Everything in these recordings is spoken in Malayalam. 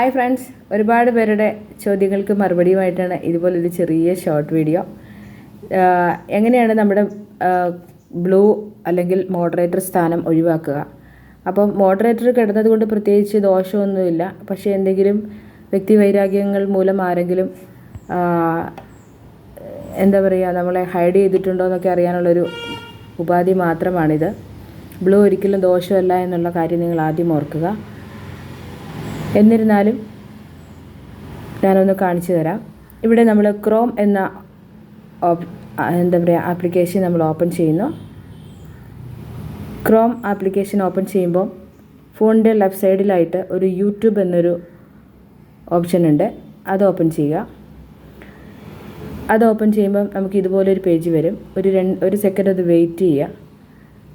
ഹായ് ഫ്രണ്ട്സ് ഒരുപാട് പേരുടെ ചോദ്യങ്ങൾക്ക് മറുപടിയുമായിട്ടാണ് ഇതുപോലൊരു ചെറിയ ഷോർട്ട് വീഡിയോ എങ്ങനെയാണ് നമ്മുടെ ബ്ലൂ അല്ലെങ്കിൽ മോഡറേറ്റർ സ്ഥാനം ഒഴിവാക്കുക? അപ്പം മോഡറേറ്റർ കിടന്നതുകൊണ്ട് പ്രത്യേകിച്ച് ദോഷമൊന്നുമില്ല. പക്ഷേ എന്തെങ്കിലും വ്യക്തിവൈരാഗ്യങ്ങൾ മൂലം ആരെങ്കിലും എന്താ പറയുക നമ്മളെ ഹൈഡ് ചെയ്തിട്ടുണ്ടോ എന്നൊക്കെ അറിയാനുള്ളൊരു ഉപാധി മാത്രമാണിത്. ബ്ലൂ ഒരിക്കലും ദോഷമല്ല എന്നുള്ള കാര്യം നിങ്ങൾ ആദ്യം ഓർക്കുക. എന്നിരുന്നാലും ഞാനൊന്ന് കാണിച്ചു തരാം. ഇവിടെ നമ്മൾ ക്രോം എന്ന എന്താ പറയുക ആപ്ലിക്കേഷൻ നമ്മൾ ഓപ്പൺ ചെയ്യുന്നു. ക്രോം ആപ്ലിക്കേഷൻ ഓപ്പൺ ചെയ്യുമ്പോൾ ഫോണിന്റെ ലെഫ്റ്റ് സൈഡിലായിട്ട് ഒരു യൂട്യൂബ് എന്നൊരു ഓപ്ഷൻ ഉണ്ട്. അത് ഓപ്പൺ ചെയ്യുക. അത് ഓപ്പൺ ചെയ്യുമ്പം നമുക്ക് ഇതുപോലൊരു പേജ് വരും. ഒരു രണ്ട് ഒരു സെക്കൻഡ് അത് വെയിറ്റ് ചെയ്യുക.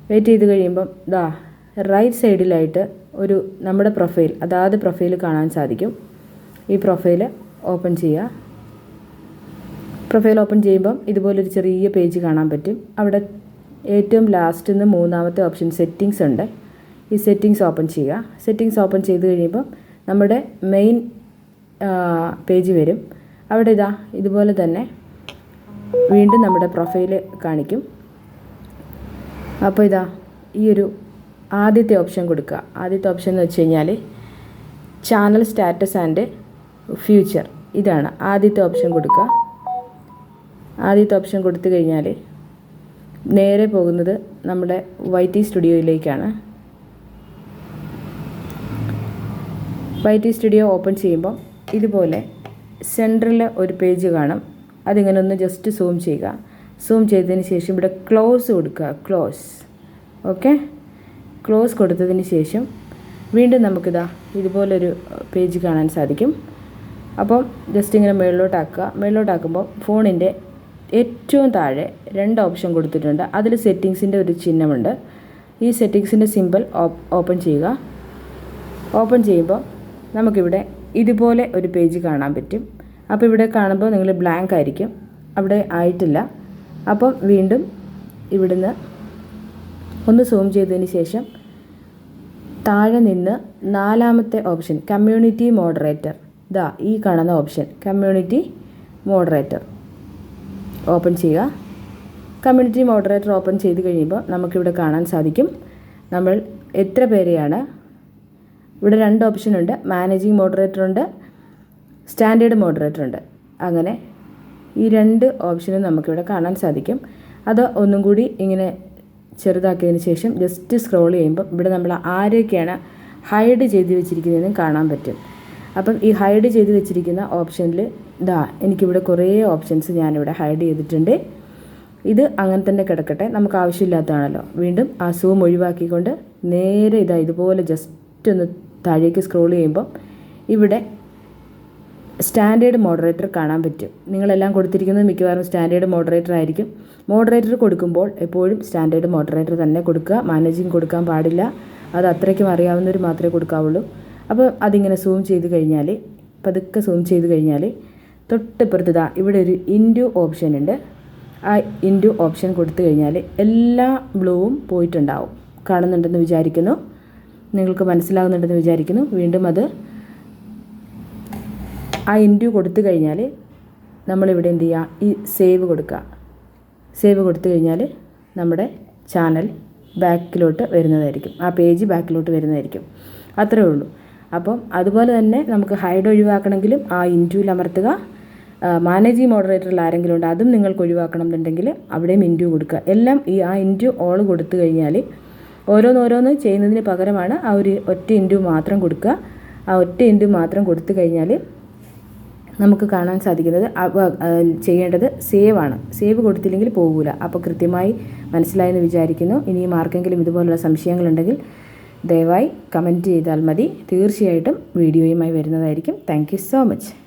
വെയിറ്റ് ചെയ്ത് കഴിയുമ്പം ദാ റൈറ്റ് സൈഡിലായിട്ട് ഒരു നമ്മുടെ പ്രൊഫൈൽ അതാത് പ്രൊഫൈൽ കാണാൻ സാധിക്കും. ഈ പ്രൊഫൈൽ ഓപ്പൺ ചെയ്യുക. പ്രൊഫൈൽ ഓപ്പൺ ചെയ്യുമ്പം ഇതുപോലൊരു ചെറിയ പേജ് കാണാൻ പറ്റും. അവിടെ ഏറ്റവും ലാസ്റ്റിൽ നിന്ന് മൂന്നാമത്തെ ഓപ്ഷൻ സെറ്റിങ്സ് ഉണ്ട്. ഈ സെറ്റിങ്സ് ഓപ്പൺ ചെയ്യുക. സെറ്റിങ്സ് ഓപ്പൺ ചെയ്ത് കഴിയുമ്പം നമ്മുടെ മെയിൻ പേജ് വരും. അവിടെ ഇതാ ഇതുപോലെ തന്നെ വീണ്ടും നമ്മുടെ പ്രൊഫൈൽ കാണിക്കും. അപ്പോൾ ഇതാ ഈ ഒരു ആദ്യത്തെ ഓപ്ഷൻ കൊടുക്കുക. ആദ്യത്തെ ഓപ്ഷൻ എന്ന് വെച്ച് കഴിഞ്ഞാൽ ചാനൽ സ്റ്റാറ്റസ് ആൻഡ് ഫ്യൂച്ചർ ഇതാണ് ആദ്യത്തെ ഓപ്ഷൻ കൊടുക്കുക. ആദ്യത്തെ ഓപ്ഷൻ കൊടുത്തു കഴിഞ്ഞാൽ നേരെ പോകുന്നത് നമ്മുടെ വൈ ടി സ്റ്റുഡിയോയിലേക്കാണ് വൈ ടി സ്റ്റുഡിയോ ഓപ്പൺ ചെയ്യുമ്പോൾ ഇതുപോലെ സെന്ററിൽ ഒരു പേജ് കാണും. അതിങ്ങനെ ഒന്ന് ജസ്റ്റ് സൂം ചെയ്യുക. സൂം ചെയ്തതിന് ശേഷം ഇവിടെ ക്ലോസ് കൊടുക്കുക. ക്ലോസ് ഓക്കെ ക്ലോസ് കൊടുത്തതിന് ശേഷം വീണ്ടും നമുക്കിതാ ഇതുപോലൊരു പേജ് കാണാൻ സാധിക്കും. അപ്പം ജസ്റ്റ് ഇങ്ങനെ മുകളിലോട്ടാക്കുക മുകളിലോട്ടാക്കുമ്പോൾ ഫോണിന്റെ ഏറ്റവും താഴെ രണ്ട് ഓപ്ഷൻ കൊടുത്തിട്ടുണ്ട്. അതിൽ സെറ്റിങ്സിന്റെ ഒരു ചിഹ്നമുണ്ട്. ഈ സെറ്റിങ്സിന്റെ സിമ്പിൾ ഓപ്പൺ ചെയ്യുക. ഓപ്പൺ ചെയ്യുമ്പോൾ നമുക്കിവിടെ ഇതുപോലെ ഒരു പേജ് കാണാൻ പറ്റും. അപ്പോൾ ഇവിടെ കാണുമ്പോൾ നിങ്ങൾ ബ്ലാങ്ക് ആയിരിക്കും. അവിടെ ആയിട്ടില്ല. അപ്പം വീണ്ടും ഇവിടുന്ന് ഒന്ന് സൂം ചെയ്തതിന് ശേഷം താഴെ നിന്ന് നാലാമത്തെ ഓപ്ഷൻ കമ്മ്യൂണിറ്റി മോഡറേറ്റർ ദാ ഈ കാണുന്ന ഓപ്ഷൻ കമ്മ്യൂണിറ്റി മോഡറേറ്റർ ഓപ്പൺ ചെയ്യുക. കമ്മ്യൂണിറ്റി മോഡറേറ്റർ ഓപ്പൺ ചെയ്ത് കഴിയുമ്പോൾ നമുക്കിവിടെ കാണാൻ സാധിക്കും. നമ്മൾ എത്ര പേരെയാണ്? ഇവിടെ രണ്ട് ഓപ്ഷൻ ഉണ്ട്. മാനേജിങ് മോഡറേറ്റർ ഉണ്ട്. സ്റ്റാൻഡേർഡ് മോഡറേറ്റർ ഉണ്ട്. അങ്ങനെ ഈ രണ്ട് ഓപ്ഷനും നമുക്കിവിടെ കാണാൻ സാധിക്കും. അത് ഒന്നും കൂടി ഇങ്ങനെ ചെറുതാക്കിയതിന് ശേഷം ജസ്റ്റ് സ്ക്രോൾ ചെയ്യുമ്പോൾ ഇവിടെ നമ്മൾ ആരൊക്കെയാണ് ഹൈഡ് ചെയ്ത് വെച്ചിരിക്കുന്നതെന്നും കാണാൻ പറ്റും. അപ്പം ഈ ഹൈഡ് ചെയ്ത് വെച്ചിരിക്കുന്ന ഓപ്ഷനിൽ ഇതാ എനിക്കിവിടെ കുറേ ഓപ്ഷൻസ് ഞാനിവിടെ ഹൈഡ് ചെയ്തിട്ടുണ്ട്. ഇത് അങ്ങനെ തന്നെ കിടക്കട്ടെ നമുക്ക് ആവശ്യമില്ലാത്തതാണല്ലോ. വീണ്ടും ആ സൂം ഒഴിവാക്കിക്കൊണ്ട് നേരെ ഇതാ ഇതുപോലെ ജസ്റ്റ് ഒന്ന് താഴേക്ക് സ്ക്രോൾ ചെയ്യുമ്പോൾ ഇവിടെ സ്റ്റാൻഡേർഡ് മോഡറേറ്റർ കാണാൻ പറ്റും. നിങ്ങളെല്ലാം കൊടുത്തിരിക്കുന്നത് മിക്കവാറും സ്റ്റാൻഡേർഡ് മോഡറേറ്റർ ആയിരിക്കും. മോഡറേറ്റർ കൊടുക്കുമ്പോൾ എപ്പോഴും സ്റ്റാൻഡേർഡ് മോഡറേറ്റർ തന്നെ കൊടുക്കുക. മാനേജിങ് കൊടുക്കാൻ പാടില്ല. അത് അത്രയ്ക്കും അറിയാവുന്നവർ മാത്രമേ കൊടുക്കാവുള്ളൂ. അപ്പോൾ അതിങ്ങനെ സൂം ചെയ്ത് കഴിഞ്ഞാൽ പതുക്കെ സൂം ചെയ്ത് കഴിഞ്ഞാൽ തൊട്ടിപ്പുറത്ത് ഇതാ ഇവിടെ ഒരു ഇൻഡു ഓപ്ഷൻ ഉണ്ട്. ആ ഇൻഡു ഓപ്ഷൻ കൊടുത്തു കഴിഞ്ഞാൽ എല്ലാ ബ്ലൂവും പോയിട്ടുണ്ടാവും. കാണുന്നുണ്ടെന്ന് വിചാരിക്കുന്നു. നിങ്ങൾക്ക് മനസ്സിലാകുന്നുണ്ടെന്ന് വിചാരിക്കുന്നു. വീണ്ടും അത് ആ ഇൻഡു കൊടുത്തു കഴിഞ്ഞാൽ നമ്മളിവിടെ എന്ത് ചെയ്യുക ഈ സേവ് കൊടുക്കുക. സേവ് കൊടുത്തു കഴിഞ്ഞാൽ നമ്മുടെ ചാനൽ ബാക്കിലോട്ട് വരുന്നതായിരിക്കും. ആ പേജ് ബാക്കിലോട്ട് വരുന്നതായിരിക്കും. അത്രേ ഉള്ളൂ. അപ്പം അതുപോലെ തന്നെ നമുക്ക് ഹൈഡ് ഒഴിവാക്കണമെങ്കിലും ആ ഇന്റുവിൽ അമർത്തുക. മാനേജിങ് മോഡറേറ്ററിൽ ആരെങ്കിലും ഉണ്ട് അതും നിങ്ങൾക്ക് ഒഴിവാക്കണം എന്നുണ്ടെങ്കിൽ അവിടെയും ഇന്റു കൊടുക്കുക. എല്ലാം ഈ ആ ഇന്റു ഓൾ കൊടുത്തു കഴിഞ്ഞാൽ ഓരോന്നോരോന്ന് ചെയ്യുന്നതിന് പകരമാണ് ആ ഒരു ഒറ്റ ഇന്റു മാത്രം കൊടുക്കുക. ആ ഒറ്റ ഇന്റു മാത്രം കൊടുത്തു കഴിഞ്ഞാൽ നമുക്ക് കാണാൻ സാധിക്കുന്നത് ചെയ്യേണ്ടത് സേവ് ആണ്. സേവ് കൊടുത്തില്ലെങ്കിൽ പോകില്ല അപ്പോൾ കൃത്യമായി മനസ്സിലായെന്ന് വിചാരിക്കുന്നു. ഇനിയും ആർക്കെങ്കിലും ഇതുപോലുള്ള സംശയങ്ങളുണ്ടെങ്കിൽ ദയവായി കമന്റ് ചെയ്താൽ മതി. തീർച്ചയായിട്ടും വീഡിയോയുമായി വരുന്നതായിരിക്കും. Thank so much